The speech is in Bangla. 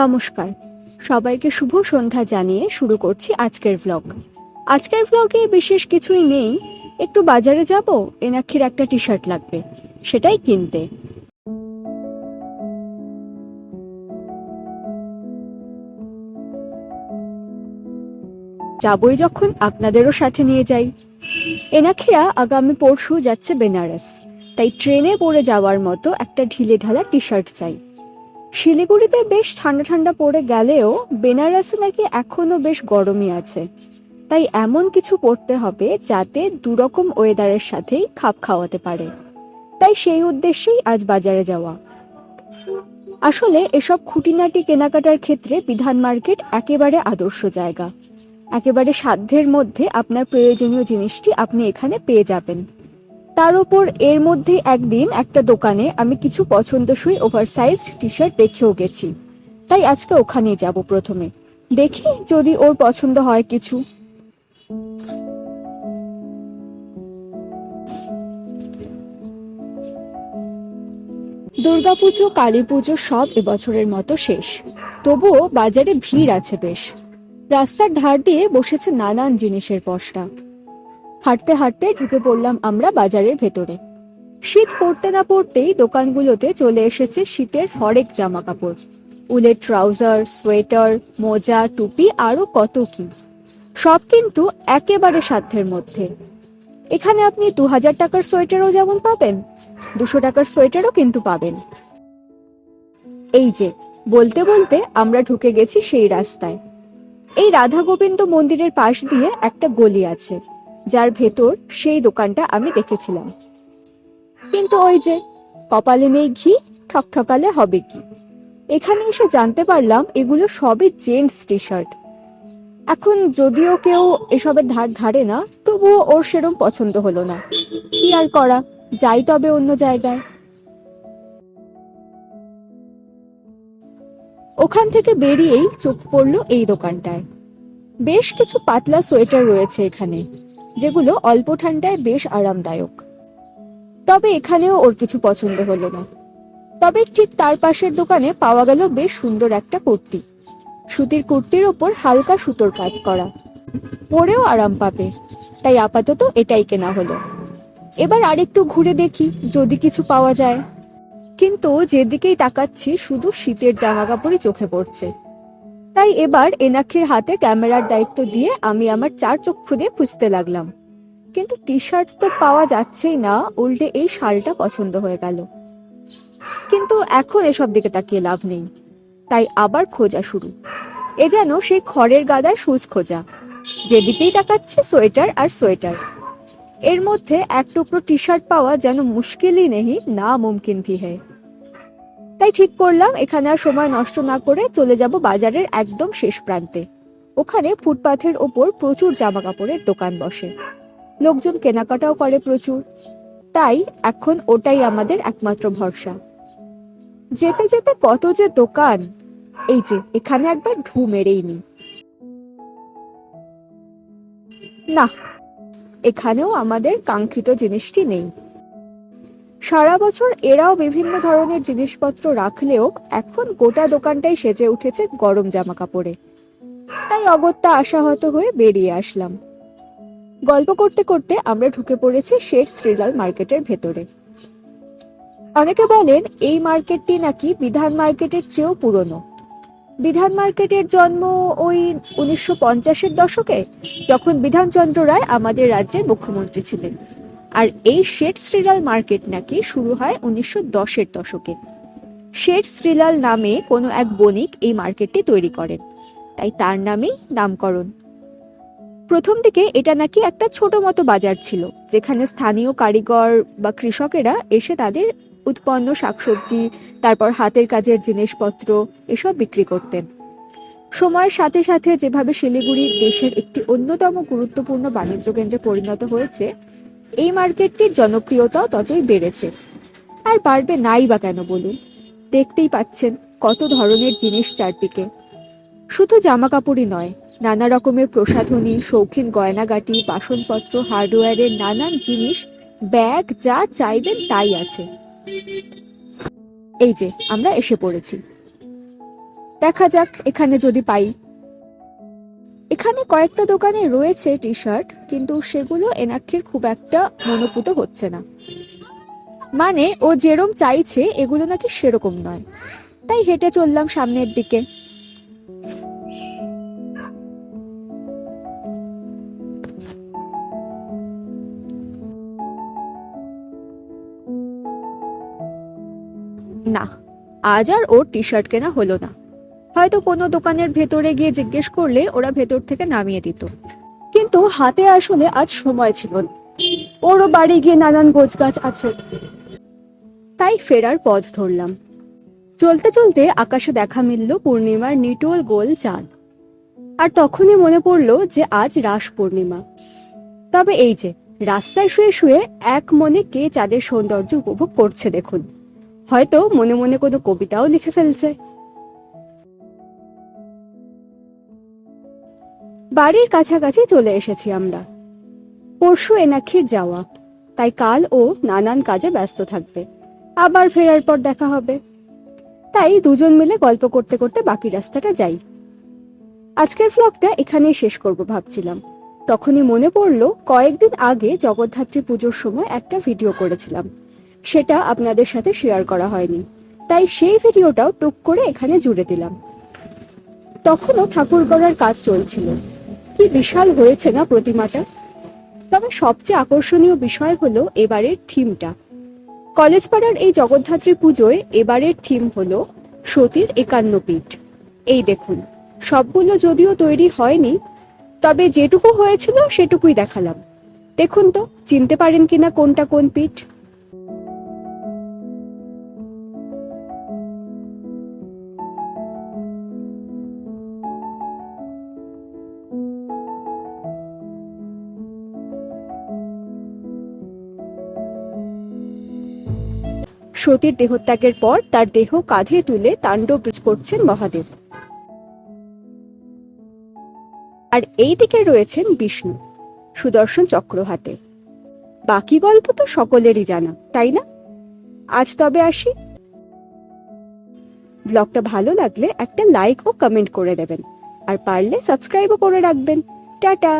নমস্কার। সবাইকে শুভ সন্ধ্যা জানিয়ে শুরু করছি আজকের ভ্লগ আজকের ভ্লগে বিশেষ কিছুই নেই, একটু বাজারে যাব, এনাক্ষীর একটা টি শার্ট লাগবে, সেটাই কিনতে। যাবই যখন আপনাদেরও সাথে নিয়ে যাই। এনাক্ষীরা আগামী পরশু যাচ্ছে বেনারস, তাই ট্রেনে পড়ে যাওয়ার মতো একটা ঢিলে ঢালা টি শার্ট চাই। শিলিগুড়িতে বেশ ঠান্ডা ঠান্ডা পড়ে গেলেও বেনারসে নাকি এখনও বেশ গরমই আছে। তাই এমন কিছু পড়তে হবে যাতে দুরকম ওয়েদারের সাথেই খাপ খাওয়াতে পারে। তাই সেই উদ্দেশ্যেই আজ বাজারে যাওয়া। আসলে এসব খুঁটিনাটি কেনাকাটার ক্ষেত্রে বিধান মার্কেট একেবারে আদর্শ জায়গা। একেবারে সাধ্যের মধ্যে আপনার প্রয়োজনীয় জিনিসটি আপনি এখানে পেয়ে যাবেন। তার উপর এর মধ্যে একদিন একটা দোকানে আমি কিছু পছন্দসই ওভারসাইজড টি শার্ট দেখেও গেছি। তাই আজকে ওখানেই যাব প্রথমে। দেখি যদি ওর পছন্দ হয় কিছু। দুর্গাপুজো কালী পুজো সব এবছরের মতো শেষ। তবুও বাজারে ভিড় আছে বেশ। রাস্তার ধার দিয়ে বসেছে নানান জিনিসের পসরা হাঁটতে হাঁটতে ঢুকে পড়লাম আমরা বাজারের ভেতরে। শীত পড়তে না পড়তেই দোকানগুলোতে চলে এসেছে শীতের হরেক জামা কাপড় উলের ট্রাউজার, সোয়েটার, মোজা, টুপি, আরও কত কি। সব কিন্তু একেবারে সাধ্যের মধ্যে। এখানে আপনি দু হাজার টাকার সোয়েটারও যেমন পাবেন, দুশো টাকার সোয়েটারও কিন্তু পাবেন। এই যে, বলতে বলতে আমরা ঢুকে গেছি সেই রাস্তায়। এই রাধা গোবিন্দ মন্দিরের পাশ দিয়ে একটা গলি আছে। যার ভেতর সেই দোকানটা আমি দেখেছিলাম। কিন্তু ওই যে, কপালে নেই ঘি, ঠকঠকালে হবে কি? এখানে এসে জানতে পারলাম এগুলো সবই জেন্টস টি শার্ট এখন যদিও কেউ এসবের ধার ধারে না, তবুও ওর সেরম পছন্দ হলো না। কি আর করা, যাই তবে অন্য জায়গায়। ওখান থেকে বেরিয়েই চোখ পড়ল এই দোকানটায়। বেশ কিছু পাতলা সোয়েটার রয়েছে এখানে। যেগুলো অল্প ঠান্ডায় বেশ আরামদায়ক। তবে এখানেও ওর কিছু পছন্দ হলো না। তবে ঠিক তার পাশের দোকানে পাওয়া গেল বেশ সুন্দর একটা কুর্তি। সুতির কুর্তির ওপর হালকা সুতোর কাজ করা। পরেও আরাম পাবে। তাই আপাতত এটাই কেনা হলো। এবার আরেকটু ঘুরে দেখি যদি কিছু পাওয়া যায়। কিন্তু যেদিকেই তাকাচ্ছি শুধু শীতের জামা কাপড়ই চোখে পড়ছে। তাই এবার এনাক্ষীর হাতে ক্যামেরার দায়িত্ব দিয়ে আমি আমার চার চক্ষু দিয়ে খুঁজতে লাগলাম। কিন্তু টি শার্ট তো পাওয়া যাচ্ছেই না, উল্টে এই শালটা পছন্দ হয়ে গেল। কিন্তু এখন এসব দিকে তাকিয়ে লাভ নেই। তাই আবার খোঁজা শুরু। এ যেন সেই খড়ের গাদায় সুচ খোঁজা। যেদিকেই তাকাচ্ছে সোয়েটার আর সোয়েটার। এর মধ্যে এক টুকরো টি শার্ট পাওয়া যেন মুশকিলই নেই না মুমকিন ভি হ্যায় তাই ঠিক করলাম, এখানে আর সময় নষ্ট না করে চলে যাব বাজারের একদম শেষ প্রান্তে। ওখানে ফুটপাথের ওপর প্রচুর জামা কাপড়ের দোকান বসে। লোকজন কেনাকাটাও করে প্রচুর। তাই এখন ওটাই আমাদের একমাত্র ভরসা। যেতে যেতে কত যে দোকান, এই যে এখানে একবার ঢু মেরেই নি। না, এখানেও আমাদের কাঙ্ক্ষিত জিনিসটি নেই। সারা বছর এরাও বিভিন্ন ধরনের জিনিসপত্র রাখলেও এখন গোটা দোকানটাই সেজে উঠেছে গরম জামা কাপড়ে তাই অগত্যা আশাহত হয়ে বেরিয়ে আসলাম। গল্প করতে করতে আমরা ঢুকে পড়েছি শেঠ শ্রীলাল মার্কেটের ভেতরে। অনেকে বলেন এই মার্কেটটি নাকি বিধান মার্কেটের চেয়েও পুরনো। বিধান মার্কেটের জন্ম ওই উনিশশো পঞ্চাশের দশকে, যখন বিধানচন্দ্র রায় আমাদের রাজ্যের মুখ্যমন্ত্রী ছিলেন। আর এই শেঠ শ্রীলাল মার্কেট নাকি শুরু হয় উনিশশো দশের দশকে। শেঠ শ্রীলাল নামে কোনো এক বণিক এই মার্কেটটি তৈরি করেন। তাই তার নামেই নামকরণ। প্রথম দিকে এটা নাকি একটা ছোট মতো বাজার ছিল, যেখানে স্থানীয় কারিগর বা কৃষকেরা এসে তাদের উৎপন্ন শাকসবজি, তারপর হাতের কাজের জিনিসপত্র এসব বিক্রি করতেন। সময়ের সাথে সাথে যেভাবে শিলিগুড়ি দেশের একটি অন্যতম গুরুত্বপূর্ণ বাণিজ্য কেন্দ্রে পরিণত হয়েছে এই মার্কেটটির জনপ্রিয়তাও ততই বেড়েছে। আর বাড়বে নাই বা কেন বলুন? দেখতেই পাচ্ছেন কত ধরনের জিনিস চারদিকে। শুধু জামা কাপড়ই নয়, নানা রকমের প্রসাধনী, শৌখিন গয়নাগাটি, বাসনপত্র, হার্ডওয়্যারের নানান জিনিস, ব্যাগ যা চাইবেন তাই আছে। এই যে, আমরা এসে পড়েছি। দেখা যাক, এখানে যদি পাই এখানে কয়েকটা দোকানে রয়েছে টি শার্ট কিন্তু সেগুলো এনাক্ষীর খুব একটা মনোপুত হচ্ছে না। মানে ও যেরম চাইছে, এগুলো নাকি সেরকম নয়। তাই হেঁটে চললাম সামনের দিকে। না, আজ আর ওর টি শার্ট কেনা হলো না। হয়তো কোনো দোকানের ভেতরে গিয়ে জিজ্ঞেস করলে ওরা ভেতর থেকে নামিয়ে দিত। কিন্তু হাতে আসলে আজ সময় ছিল না। ওরও বাড়ি গিয়ে নানান গোছগাছ আছে। তাই ফেরার পথ ধরলাম। চলতে চলতে আকাশে দেখা মিলল পূর্ণিমার নিটোল গোল চাঁদ। আর তখনই মনে পড়ল যে আজ রাস পূর্ণিমা। তবে এই যে, রাস্তায় শুয়ে শুয়ে এক মনে কে চাঁদের সৌন্দর্য উপভোগ করছে দেখুন। হয়তো মনে মনে কোনো কবিতাও লিখে ফেলছে। বাড়ির কাছাকাছি চলে এসেছি আমরা। পরশু এনাক্ষীর যাওয়া, তাই কাল ও নানান কাজে ব্যস্ত থাকবে। আবার ফেরার পর দেখা হবে। তাই দুজন মিলে গল্প করতে করতে বাকি রাস্তাটা যাই। আজকের ফ্লগটা এখানেই শেষ করব ভাবছিলাম। তখনই মনে পড়ল, কয়েকদিন আগে জগদ্ধাত্রী পুজোর সময় একটা ভিডিও করেছিলাম। সেটা আপনাদের সাথে শেয়ার করা হয়নি। তাই সেই ভিডিওটাও টুক করে এখানে জুড়ে দিলাম। তখনও ঠাকুর গড়ার কাজ চলছিল। কি বিশাল হয়েছে না প্রতিমাটা? তবে সবচেয়ে আকর্ষণীয় বিষয় হলো এবারের থিমটা। কলেজ পাড়ার এই জগদ্ধাত্রী পুজোয় এবারের থিম হলো সতীর একান্ন পীঠ। এই দেখুন, সবগুলো যদিও তৈরি হয়নি, তবে যেটুকু হয়েছিল সেটুকুই দেখালাম। দেখুন তো, চিনতে পারেন কিনা কোনটা কোন পীঠ? সতীর দেহত্যাগের পর তার দেহ কাঁধে তুলে তাণ্ডব করছেন মহাদেব। আর এই দিকে রয়েছেন বিষ্ণু, সুদর্শন চক্র হাতে। বাকি গল্প তো সকলেরই জানা, তাই না? আজ তবে আসি। ব্লগটা ভালো লাগলে একটা লাইক ও কমেন্ট করে দেবেন, আর পারলে সাবস্ক্রাইবও করে রাখবেন। টাটা!